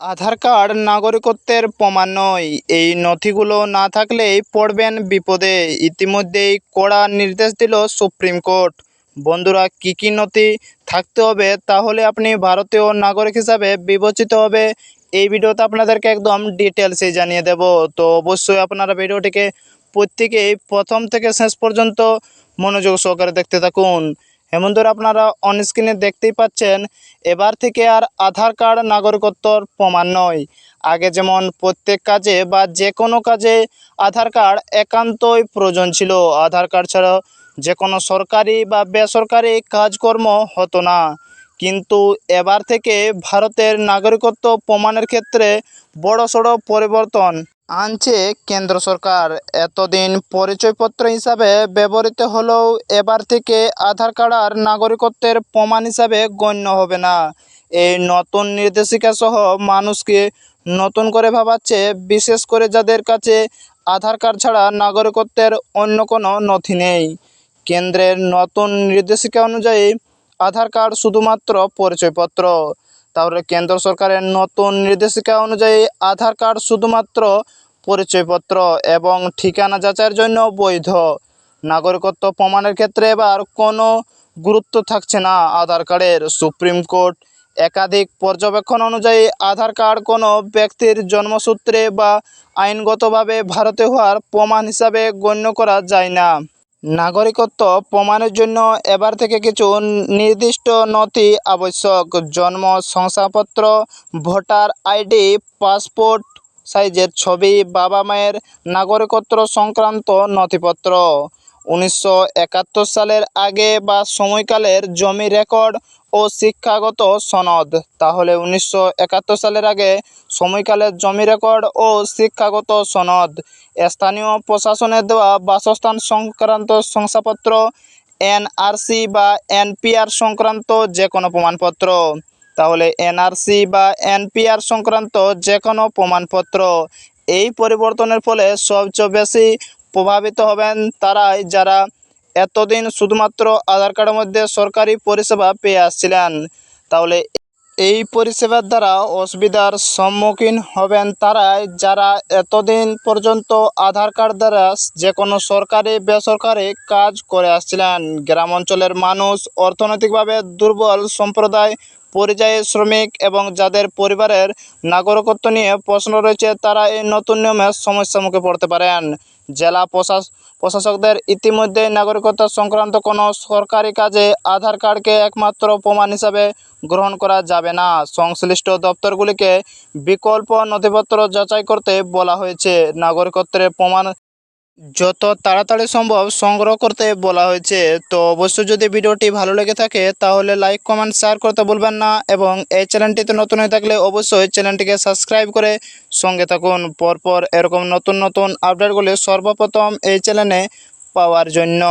আধার card নাগরিকত্বের প্রমাণ নয়। এই নথিগুলো না থাকলেই পড়বেন বিপদে। ইতিমধ্যেই কড়া নির্দেশ দিল সুপ্রিম কোর্ট। বন্ধুরা, কী কী নথি থাকতে হবে তাহলে আপনি ভারতীয় নাগরিক হিসাবে বিবেচিত হবে। এই ভিডিওতে আপনাদেরকে একদম ডিটেলসে জানিয়ে দেব। তো অবশ্যই আপনারা ভিডিওটিকে প্রত্যেকেই প্রথম থেকে শেষ পর্যন্ত মনোযোগ সহকারে দেখতে থাকুন। হেমন ধরে আপনারা অনস্ক্রিনে দেখতেই পাচ্ছেন, এবার থেকে আর আধার কার্ড নাগরিকত্বর প্রমাণ নয়। আগে যেমন প্রত্যেক কাজে বা যে কোনো কাজে আধার কার্ড একান্তই প্রয়োজন ছিল। আধার কার্ড ছাড়া যে কোনো সরকারি বা বেসরকারি কাজকর্ম হতো না। কিন্তু এবার থেকে ভারতের নাগরিকত্ব প্রমাণের ক্ষেত্রে বড়সড় পরিবর্তন আনছে কেন্দ্র সরকার। এতদিন পরিচয়পত্র হিসাবে ব্যবহৃত হলেও এবার থেকে আধার কার্ড আর নাগরিকত্বের প্রমাণ হিসাবে গণ্য হবে না। এই নতুন নির্দেশিকা সহ মানুষকে নতুন করে ভাবাচ্ছে, বিশেষ করে যাদের কাছে আধার কার্ড ছাড়া নাগরিকত্বের অন্য কোনো নথি নেই। কেন্দ্রের নতুন নির্দেশিকা অনুযায়ী আধার কার্ড শুধুমাত্র পরিচয়পত্র। তাহলে কেন্দ্র সরকারের নতুন নির্দেশিকা অনুযায়ী আধার কার্ড শুধুমাত্র পরিচয়পত্র এবং ঠিকানা যাচাইয়ের জন্য বৈধ। নাগরিকত্ব প্রমাণের ক্ষেত্রে এবার কোনো গুরুত্ব থাকছে না আধার কার্ডের। সুপ্রিম কোর্ট একাধিক পর্যবেক্ষণ অনুযায়ী আধার কার্ড কোনো ব্যক্তির জন্মসূত্রে বা আইনগতভাবে ভারতে হওয়ার প্রমাণ হিসাবে গণ্য করা যায় না। নাগরিকত্ব প্রমাণের জন্য এবার থেকে কিছু নির্দিষ্ট নথি আবশ্যক। জন্ম, শংসাপত্র, ভোটার আইডি, পাসপোর্ট সাইজের ছবি, বাবা মায়ের নাগরিকত্ব সংক্রান্ত নথিপত্র। উনিশশো একাত্তর সালের আগে বা সময়কালের জমি রেকর্ড ও শিক্ষাগত সনদ। তাহলে উনিশশো একাত্তর সালের আগে সময়কালের জমি রেকর্ড ও শিক্ষাগত সনদ। স্থানীয় প্রশাসনের দেওয়া বাসস্থান সংক্রান্ত শংসাপত্র, এনআরসি বা এনপিআর সংক্রান্ত যে কোনো প্রমাণপত্র। তাহলে এনআরসি বা এনপিআর সংক্রান্ত যে কোনো প্রমাণপত্র। এই পরিবর্তনের ফলে সবচেয়ে বেশি প্রভাবিত হবেন তারাই, যারা এতদিন শুধুমাত্র আধার কার্ডের মধ্যে সরকারি পরিষেবা পেয়ে আসছিলেন। তাহলে এই পরিষেবার দ্বারা অসুবিধার সম্মুখীন হবেন তারাই যারা এতদিন পর্যন্ত আধার কার্ড দ্বারা যে কোনো সরকারি, বেসরকারি কাজ করে আসছিলেন। গ্রাম অঞ্চলের মানুষ অর্থনৈতিকভাবে দুর্বল, সম্প্রদায়, পরিযায়ী শ্রমিক এবং যাদের পরিবারের নাগরিকত্ব নিয়ে প্রশ্ন রয়েছে তারা এই নতুন নিয়মের সমস্যার মুখে পড়তে পারেন। জেলা প্রশাস প্রশাসকদের ইতিমধ্যে নাগরিকত্ব সংক্রান্ত কোনো সরকারি কাজে আধার কার্ডকে একমাত্র প্রমাণ হিসাবে গ্রহণ করা যাবে না। সংশ্লিষ্ট দপ্তরগুলিকে বিকল্প নথিপত্র যাচাই করতে বলা হয়েছে। নাগরিকত্বের প্রমাণ যত তাড়াতাড়ি সম্ভব সংগ্রহ করতে বলা হয়েছে। তো অবশ্যই যদি ভিডিওটি ভালো লেগে থাকে, তাহলে লাইক, কমেন্ট শেয়ার করতে ভুলবেন না এবং এই চ্যানেলটিতে নতুন হয়ে থাকলে অবশ্যই চ্যানেলটিকে সাবস্ক্রাইব করে সঙ্গে থাকুন। পরপর এরকম নতুন নতুন আপডেটগুলি সর্বপ্রথম এই চ্যানেলে পাওয়ার জন্য।